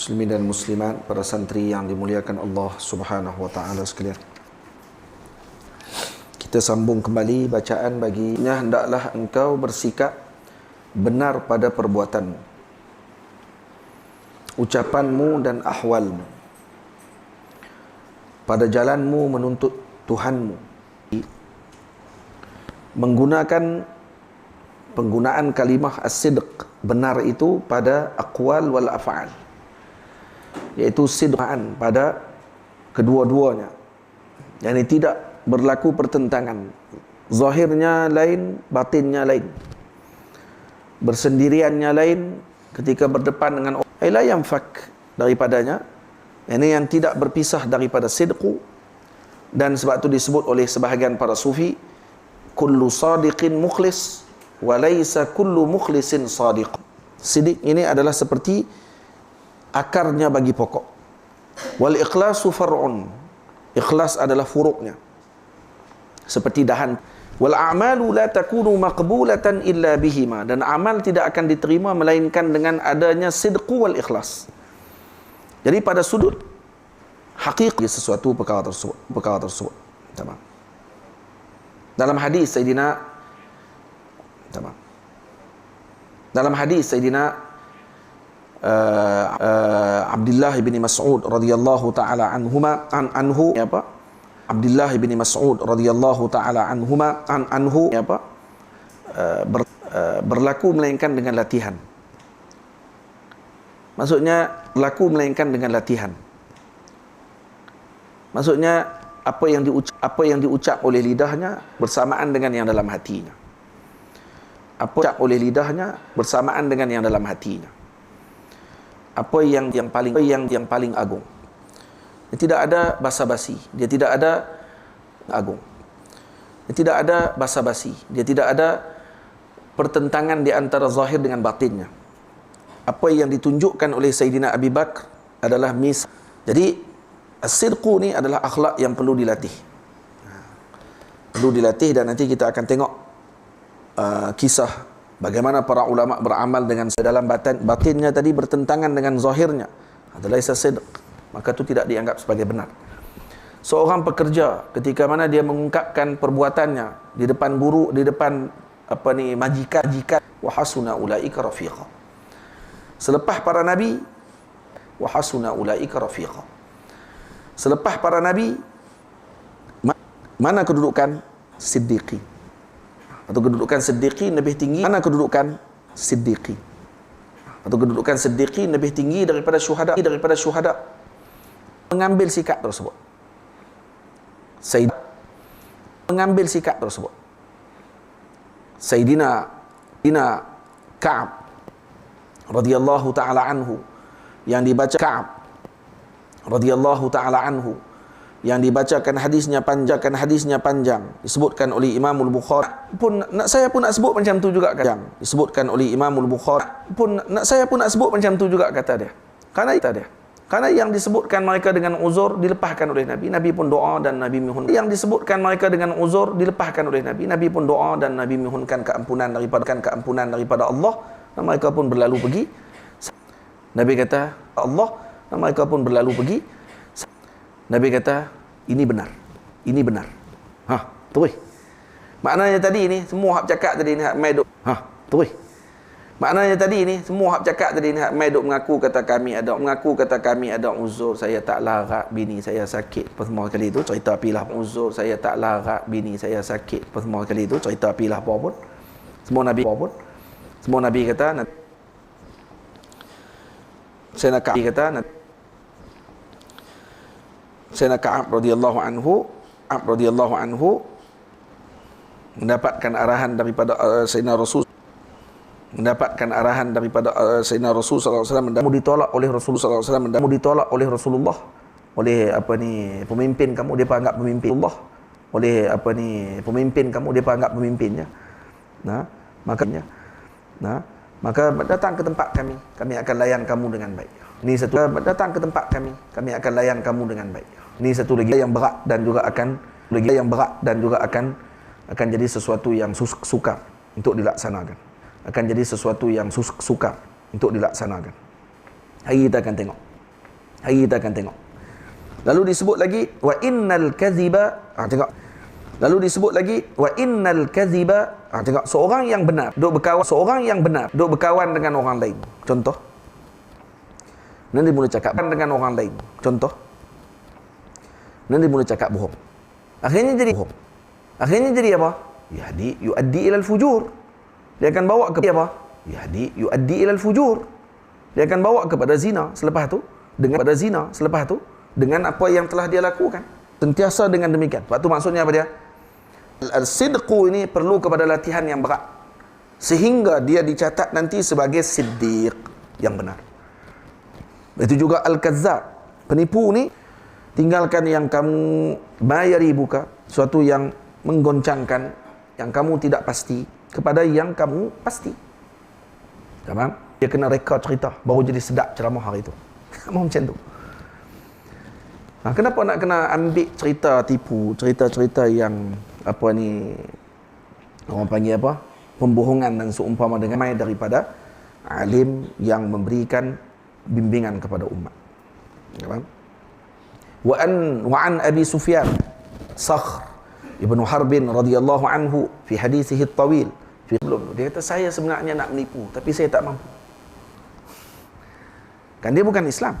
muslimin dan muslimat, para santri yang dimuliakan Allah Subhanahu wa taala sekalian. Kita sambung kembali bacaan baginya hendaklah engkau bersikap benar pada perbuatanmu. Ucapanmu dan ahwalmu. Pada jalanmu menuntut Tuhanmu. Menggunakan penggunaan kalimah as-sidq benar itu pada aqwal wal af'al iaitu sidqan pada kedua-duanya. Yang ini tidak berlaku pertentangan. Zahirnya lain batinnya lain. Bersendiriannya lain ketika berdepan dengan ila yang fak daripadanya. Ini yang tidak berpisah daripada sidqu. Dan sebab itu disebut oleh sebahagian para sufi kullu sadiqin mukhlis wa laysa kullu mukhlisin sadiq. Sidik ini adalah seperti akarnya bagi pokok. Wal ikhlasu far'un. Ikhlas adalah furuknya. Seperti dahan. Wal a'malu la takunu maqbulatan illa bihima. Dan amal tidak akan diterima melainkan dengan adanya sidqu wal ikhlas. Jadi pada sudut hakiki sesuatu perkara tersebut. Perkara tersebut. Tamam. Dalam hadis Sayyidina Tamam. Dalam hadis Sayyidina uh, uh, Abdullah bin Mas'ud radhiyallahu taala anhuma an anhu ya apa? Abdullah bin Mas'ud radhiyallahu taala anhuma an anhu ya apa? Uh, ber, uh, berlaku melainkan dengan latihan. Maksudnya berlaku melainkan dengan latihan. Maksudnya apa yang diucap apa yang diucap oleh lidahnya bersamaan dengan yang dalam hatinya. Apa yang diucap oleh lidahnya bersamaan dengan yang dalam hatinya apa yang yang paling yang yang paling agung. Dia tidak ada basa-basi. Dia tidak ada agung. Dia tidak ada basa-basi. Dia tidak ada pertentangan di antara zahir dengan batinnya. Apa yang ditunjukkan oleh Sayyidina Abi Bakr adalah mis. Jadi as-sidqu ni adalah akhlak yang perlu dilatih. Perlu dilatih dan nanti kita akan tengok uh, kisah Bagaimana para ulama beramal dengan dalam batin batinnya tadi bertentangan dengan zahirnya. Adalah sidq. Maka itu tidak dianggap sebagai benar. Seorang pekerja ketika mana dia mengungkapkan perbuatannya di depan guru, di depan apa ni majikan, majikan wa hasuna ulaika rafiqa. Selepas para nabi wa hasuna ulaika rafiqa. Selepas para nabi mana kedudukan siddiqin atau kedudukan siddiqi lebih tinggi mana kedudukan siddiqi? Atau kedudukan siddiqi lebih tinggi daripada syuhada daripada syuhada? Mengambil sikap tersebut. Sayyid mengambil sikap tersebut. Sayyidina Dina Ka'ab radhiyallahu taala anhu yang dibaca Ka'ab radhiyallahu taala anhu yang dibacakan hadisnya panjangkan hadisnya panjang. Disebutkan oleh Imamul Bukhari. Pun nak saya pun nak sebut macam tu juga kata. Disebutkan oleh Imamul Bukhari. Pun nak saya pun nak sebut macam tu juga kata dia. Karena kata dia. Karena yang disebutkan mereka dengan uzur dilepaskan oleh Nabi. Nabi pun doa dan Nabi mihun yang disebutkan mereka dengan uzur dilepaskan oleh Nabi. Nabi pun doa dan Nabi mihunkan keampunan daripada kan keampunan daripada Allah. Dan mereka pun berlalu pergi. Nabi kata Allah. Dan mereka pun berlalu pergi Nabi kata, ini benar. Ini benar. Ha, terus. Maknanya tadi ni, semua hak cakap tadi ni, hak mai duk. Ha, terus. Maknanya tadi ni, semua hak cakap tadi ni, hak mai duk mengaku kata kami ada, mengaku kata kami ada uzur, saya tak larat bini saya sakit. Pertama kali itu, cerita pilah uzur, saya tak larat bini saya sakit. Pertama kali itu, cerita pilah apa pun. Semua Nabi apa pun. Semua Nabi kata, saya nak kata, Sayyidina Ka'ab radhiyallahu anhu Ka'ab radhiyallahu anhu mendapatkan arahan daripada uh, Sayyidina Rasul mendapatkan arahan daripada uh, Sayyidina Rasul sallallahu alaihi wasallam dan ditolak oleh Rasul sallallahu alaihi wasallam dan ditolak oleh Rasulullah oleh apa ni pemimpin kamu dia anggap pemimpin Allah oleh apa ni pemimpin kamu dia anggap pemimpinnya. Nah makanya nah maka datang ke tempat kami kami akan layan kamu dengan baik ini satu datang ke tempat kami kami akan layan kamu dengan baik ini satu lagi yang berat dan juga akan lagi yang berat dan juga akan akan jadi sesuatu yang sukar untuk dilaksanakan. Akan jadi sesuatu yang sukar untuk dilaksanakan. Hari kita akan tengok. Hari kita akan tengok. Lalu disebut lagi wa innal kadhiba. Ha, tengok. Lalu disebut lagi wa innal kadhiba. Ha, tengok seorang yang benar duk berkawan seorang yang benar duk berkawan dengan orang lain. Contoh. Nanti mula cakap dengan orang lain. Contoh. Nanti mula cakap bohong. Akhirnya jadi bohong. Akhirnya jadi apa? Yahdi yuaddi ilal fujur. Dia akan bawa ke apa? Yahdi yuaddi ilal fujur. Dia akan bawa kepada zina selepas tu dengan pada zina selepas tu dengan apa yang telah dia lakukan sentiasa dengan demikian waktu maksudnya apa dia al-sidqu ini perlu kepada latihan yang berat. Sehingga dia dicatat nanti sebagai siddiq yang benar. Itu juga al-kazzab. Penipu ni tinggalkan yang kamu bayari buka suatu yang menggoncangkan yang kamu tidak pasti kepada yang kamu pasti. Faham? Dia kena rekod cerita baru jadi sedap ceramah hari itu mau macam tu? Nah, kenapa nak kena ambil cerita tipu, cerita-cerita yang apa ni orang panggil apa? pembohongan dan seumpama dengan mai daripada alim yang memberikan bimbingan kepada umat. Ya, wa an wa an Abi Sufyan Sakhr Ibnu Harbin radhiyallahu anhu fi hadisihi at-tawil fi belum dia kata saya sebenarnya nak menipu tapi saya tak mampu. Kan dia bukan Islam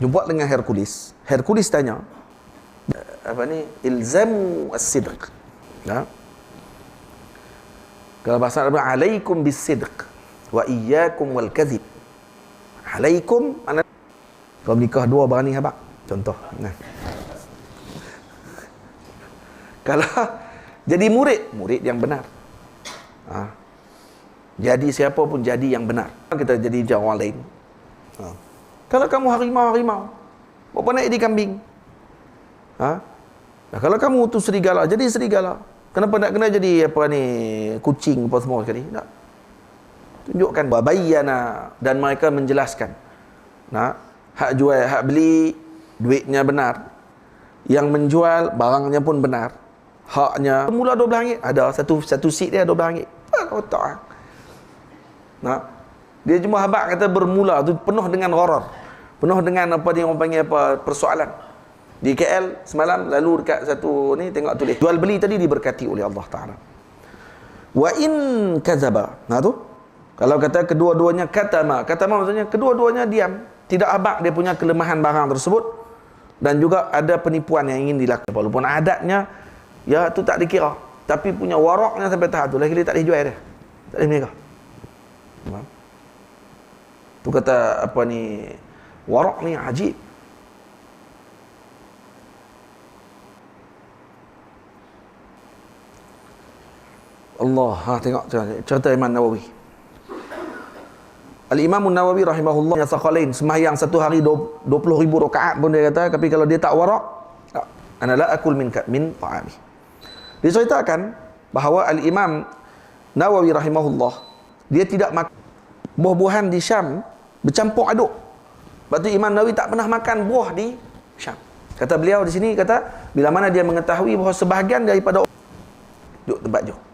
jumpa dengan Hercules Hercules tanya apa ni? Ilzamu as-sidq. Ya. Kalau bahasa Arab alaikum bis-sidq wa iyyakum wal kadhib. Alaikum ana kalau nikah dua berani habaq contoh. Nah. Kalau jadi murid murid yang benar. Ha. jadi siapa pun jadi yang benar. Kita jadi orang lain. Ha. Kalau kamu harimau-harimau, berapa naik di kambing? Ha? Nah, kalau kamu tu serigala, jadi serigala. Kenapa nak kena jadi apa ni kucing apa semua sekali? Tak. Tunjukkan bayyana dan mereka menjelaskan. Nah, hak jual, hak beli duitnya benar. Yang menjual barangnya pun benar. Haknya mula 12 ringgit. Ada satu satu seat dia 12 ringgit. Apa otak? Nah, dia cuma habak kata bermula tu penuh dengan horor penuh dengan apa dia orang panggil apa persoalan di KL semalam lalu dekat satu ni tengok tulis jual beli tadi diberkati oleh Allah Taala. Wa in kadzaba. Nah tu. Kalau kata kedua-duanya katama katama maksudnya kedua-duanya diam. Tidak abak dia punya kelemahan barang tersebut. Dan juga ada penipuan yang ingin dilakukan. Walaupun adatnya ya tu tak dikira. Tapi punya waraknya sampai tahap tu lagi dia tak boleh jual dia. Tak boleh mereka. Tu kata apa ni? Warak ni ajib Allah ha tengok cerita Imam Nawawi. Al Imam Nawawi rahimahullah yang sakhalain sembahyang satu hari 20 ribu rakaat pun dia kata tapi kalau dia tak warak ana la akul min min ta'ami. Diceritakan bahawa Al Imam Nawawi rahimahullah dia tidak makan buah-buahan di Syam bercampur aduk. Tu Imam Nawawi tak pernah makan buah di Syam. Kata beliau di sini kata bila mana dia mengetahui bahawa sebahagian daripada duduk tempat jauh.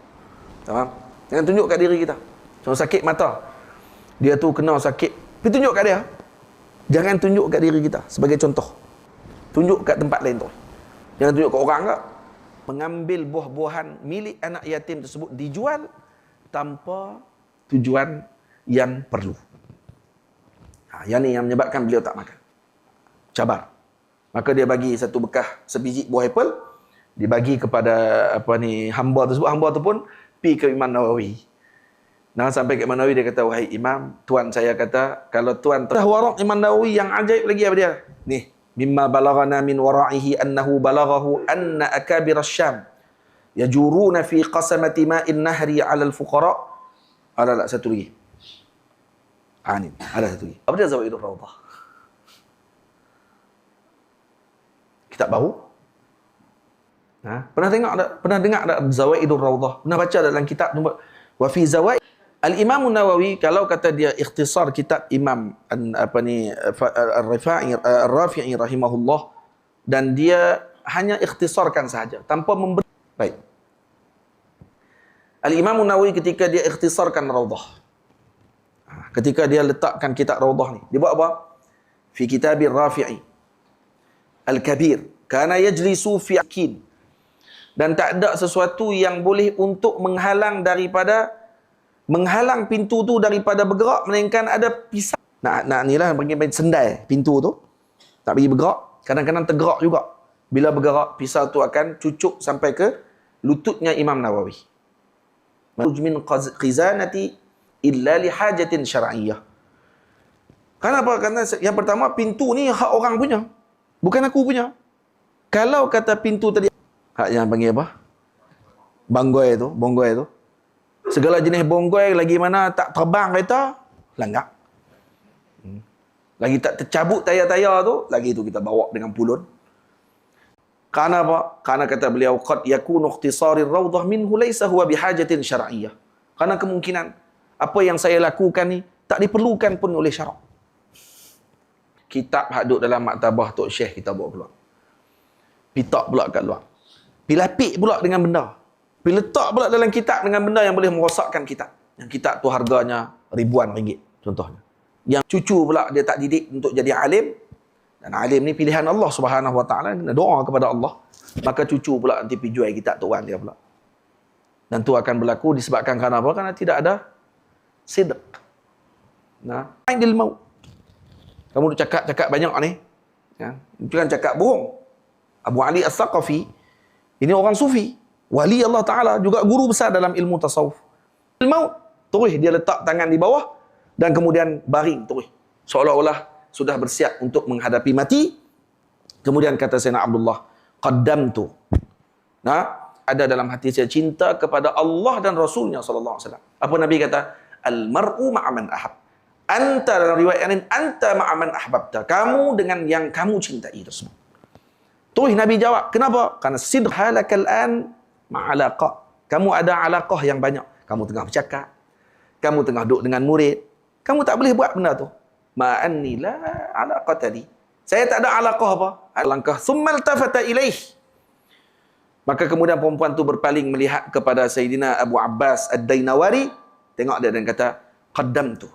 Faham? Jangan tunjuk kat diri kita. Contoh sakit mata. Dia tu kena sakit. Tapi tunjuk kat dia. Jangan tunjuk kat diri kita sebagai contoh. Tunjuk kat tempat lain tu. Jangan tunjuk kat orang ke. Mengambil buah-buahan milik anak yatim tersebut dijual tanpa tujuan yang perlu. Ha, yang ni yang menyebabkan beliau tak makan. Cabar. Maka dia bagi satu bekah sebiji buah apple. Dibagi kepada apa ni hamba tersebut. Hamba tu pun pi ke Imam Nawawi. Nah sampai ke Imam Nawawi dia kata, wahai Imam, tuan saya kata, kalau tuan tahu warak Imam Nawawi yang ajaib lagi apa dia? Nih, mimma balaghana min wara'ihi annahu balaghahu anna akabir syam yajuruna fi qasamati ma'in nahri 'ala al-fuqara. Ada tak satu lagi? Anin. Ada satu lagi. Apa dia Zawaidur Rawdah? Kitab baru? Ha? Pernah tengok ada pernah dengar ada Zawaidur Rawdah? Pernah baca dalam kitab wa fi Zawaid Al-Imam Nawawi kalau kata dia ikhtisar kitab Imam apa ni Ar-Rafi'i Ar-Rafi'i rahimahullah dan dia hanya ikhtisarkan sahaja tanpa memberi baik Al-Imam Nawawi ketika dia ikhtisarkan Rawdah ketika dia letakkan kitab Raudah ni. Dia buat apa? fi kitab rafi'i al-kabir kana yajlisu fi akin dan tak ada sesuatu yang boleh untuk menghalang daripada menghalang pintu tu daripada bergerak melainkan ada pisau nak nak ni lah panggil sendai pintu tu tak bagi bergerak kadang-kadang tergerak juga bila bergerak pisau tu akan cucuk sampai ke lututnya Imam Nawawi min qizanati illa li hajatin syar'iyyah Kenapa? Karena yang pertama pintu ni hak orang punya. Bukan aku punya. Kalau kata pintu tadi hak yang panggil apa? Banggoi tu, bonggoi tu. Segala jenis bonggoi lagi mana tak terbang kereta, langgar. Hmm. Lagi tak tercabut tayar-tayar tu, lagi tu kita bawa dengan pulun. Karena apa? Karena kata beliau qad yakunu ikhtisari rawdah minhu laysa huwa bihajatin syar'iyyah. Karena kemungkinan apa yang saya lakukan ni tak diperlukan pun oleh syarak. Kitab hak dalam maktabah Tok Syekh kita bawa keluar. Pitak pula kat luar. Pilapik pula dengan benda. Bila letak pula dalam kitab dengan benda yang boleh merosakkan kitab. Yang kitab tu harganya ribuan ringgit contohnya. Yang cucu pula dia tak didik untuk jadi alim, dan alim ni pilihan Allah Subhanahu Wa Taala kena doa kepada Allah. Maka cucu pula nanti pergi jual kitab tu orang dia pula. Dan tu akan berlaku disebabkan kerana apa? Kerana tidak ada sidq. Nah, indil mau. Kamu cakap-cakap banyak ni. Ya. Jangan cakap bohong. Abu Ali As-Saqafi ini orang sufi. Wali Allah Ta'ala juga guru besar dalam ilmu tasawuf. Ilmu terus dia letak tangan di bawah dan kemudian baring terus. Seolah-olah sudah bersiap untuk menghadapi mati. Kemudian kata Sayyidina Abdullah, qaddamtu. Nah, ada dalam hati saya cinta kepada Allah dan Rasulnya sallallahu alaihi wasallam. Apa Nabi kata? Al mar'u ma'aman ahab. Anta dalam riwayat yang lain, anta ma'aman ahbabta. Kamu dengan yang kamu cintai tersebut. Terus Nabi jawab, kenapa? Karena sidq halakal an ma'alaqah. Kamu ada alaqah yang banyak. Kamu tengah bercakap. Kamu tengah duduk dengan murid. Kamu tak boleh buat benda tu ma'anni la alaqah tadi. Saya tak ada alaqah apa. Alangkah summal tafata ilaih. Maka kemudian perempuan tu berpaling melihat kepada Sayyidina Abu Abbas Ad-Dainawari. Tengok dia dan kata, Qaddam tu.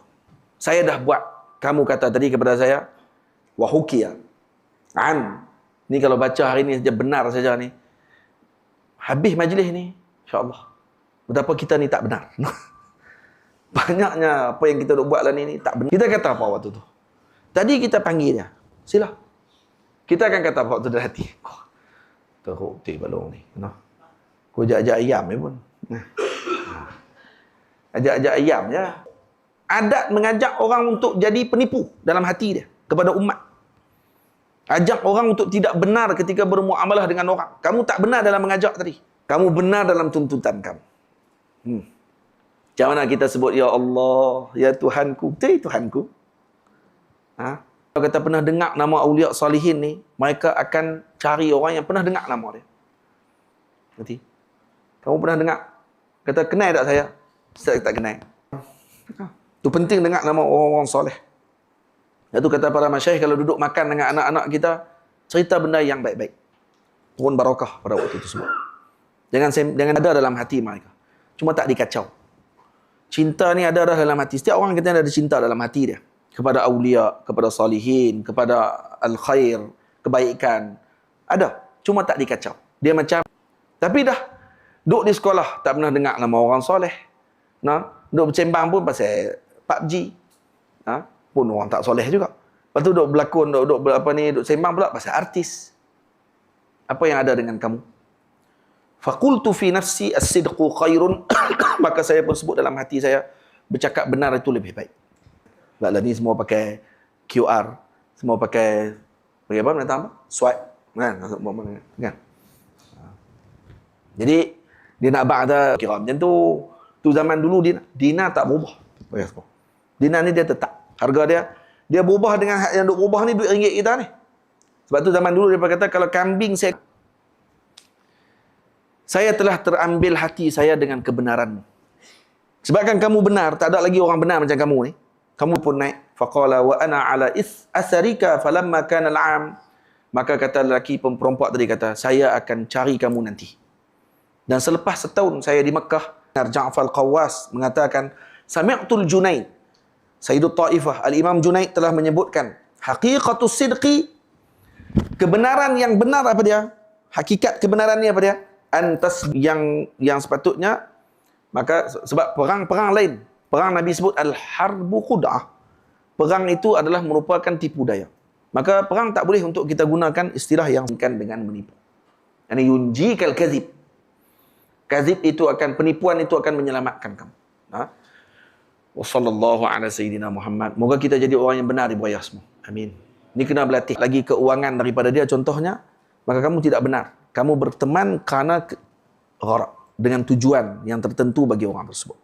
Saya dah buat. Kamu kata tadi kepada saya, Wahukiya. An. Ni kalau baca hari ni saja benar saja ni. Habis majlis ni. InsyaAllah. Betapa kita ni tak benar. Banyaknya apa yang kita nak buat lah ni, ni tak benar. Kita kata apa waktu tu? Tadi kita panggil dia. Sila. Kita akan kata apa waktu dalam hati. Teruk ti balong ni. No. Kau ajak-ajak ayam ni pun. Ajak-ajak ayam je. Adat mengajak orang untuk jadi penipu dalam hati dia. Kepada umat. Ajak orang untuk tidak benar ketika bermuamalah dengan orang. Kamu tak benar dalam mengajak tadi. Kamu benar dalam tuntutan kamu. Hmm. Macam mana kita sebut Ya Allah, Ya Tuhanku. Betul Tuhanku. Ha? Kalau kita pernah dengar nama Aulia Salihin ni, mereka akan cari orang yang pernah dengar nama dia. Nanti. Kamu pernah dengar? Kata, kenal tak saya? Saya tak kenal. Itu penting dengar nama orang-orang soleh. Itu kata para masyayikh kalau duduk makan dengan anak-anak kita, cerita benda yang baik-baik. Turun barakah pada waktu itu semua. Jangan jangan ada dalam hati mereka. Cuma tak dikacau. Cinta ni ada dalam hati. Setiap orang kita ada cinta dalam hati dia. Kepada awliya, kepada salihin, kepada al-khair, kebaikan. Ada. Cuma tak dikacau. Dia macam, tapi dah duduk di sekolah, tak pernah dengar nama orang soleh. Nah, duduk bercembang pun pasal PUBG. Nah, pun orang tak soleh juga. Lepas tu duduk berlakon, duduk, duduk apa ni, duduk sembang pula pasal artis. Apa yang ada dengan kamu? Fakultu fi nafsi as-sidqu khairun. Maka saya pun sebut dalam hati saya, bercakap benar itu lebih baik. Sebablah ni semua pakai QR. Semua pakai, pakai apa nak tambah? Swipe. Kan? kan? Jadi, dia nak ba'da kira macam tu. Tu zaman dulu, Dina, Dina tak berubah. Dina ni dia tetap. Harga dia, dia berubah dengan yang duk berubah ni duit ringgit kita ni. Sebab tu zaman dulu dia kata kalau kambing saya saya telah terambil hati saya dengan kebenaranmu. Sebabkan kamu benar, tak ada lagi orang benar macam kamu ni. Kamu pun naik. Faqala wa ana ala is asarika falamma kana al'am. Maka kata lelaki perempuan tadi kata, saya akan cari kamu nanti. Dan selepas setahun saya di Mekah, Ja'far Qawwas mengatakan, Sami'tul Junaid. Sayyidul Ta'ifah, Al-Imam Junaid telah menyebutkan, Haqiqatus sidqi kebenaran yang benar apa dia? Hakikat kebenaran ni apa dia? Antas yang yang sepatutnya maka sebab perang-perang lain, perang Nabi sebut al-harbu khud'ah. Perang itu adalah merupakan tipu daya. Maka perang tak boleh untuk kita gunakan istilah yang kan dengan menipu. Ini yunjikal kadzib. Kadzib itu akan penipuan itu akan menyelamatkan kamu. Ha? Wa sallallahu ala sayyidina Muhammad. Moga kita jadi orang yang benar di bawah semua. Amin. Ini kena berlatih lagi keuangan daripada dia contohnya, maka kamu tidak benar. Kamu berteman kerana ke, dengan tujuan yang tertentu bagi orang tersebut.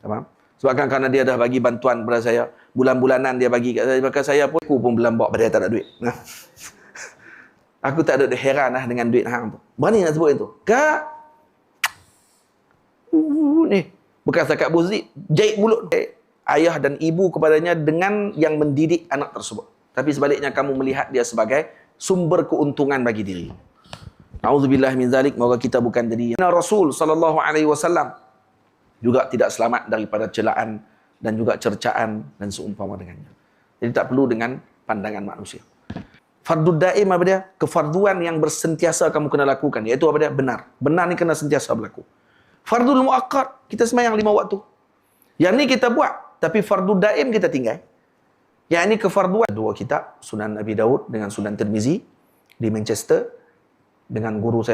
Faham? Sebabkan kerana dia dah bagi bantuan kepada saya, bulan-bulanan dia bagi kat saya, maka saya pun aku pun belum bawa pada dia tak ada duit. aku tak ada heran lah dengan duit hang tu. Berani nak sebut itu? Kak, uh, ni, bukan sakat buzik, jahit mulut. Eh, ayah dan ibu kepadanya dengan yang mendidik anak tersebut. Tapi sebaliknya kamu melihat dia sebagai sumber keuntungan bagi diri. Nauzubillah min zalik, moga kita bukan jadi Rasul sallallahu alaihi wasallam juga tidak selamat daripada celaan dan juga cercaan dan seumpama dengannya. Jadi tak perlu dengan pandangan manusia. Fardud daim apa dia? Kefarduan yang bersentiasa kamu kena lakukan. Iaitu apa dia? Benar. Benar ni kena sentiasa berlaku. Fardul muakkad. Kita semayang lima waktu. Yang ni kita buat. Tapi fardud daim kita tinggal. Yang ini kefarduan. Dua kitab. Sunan Nabi Daud dengan Sunan Tirmizi. Di Manchester. Dengan guru saya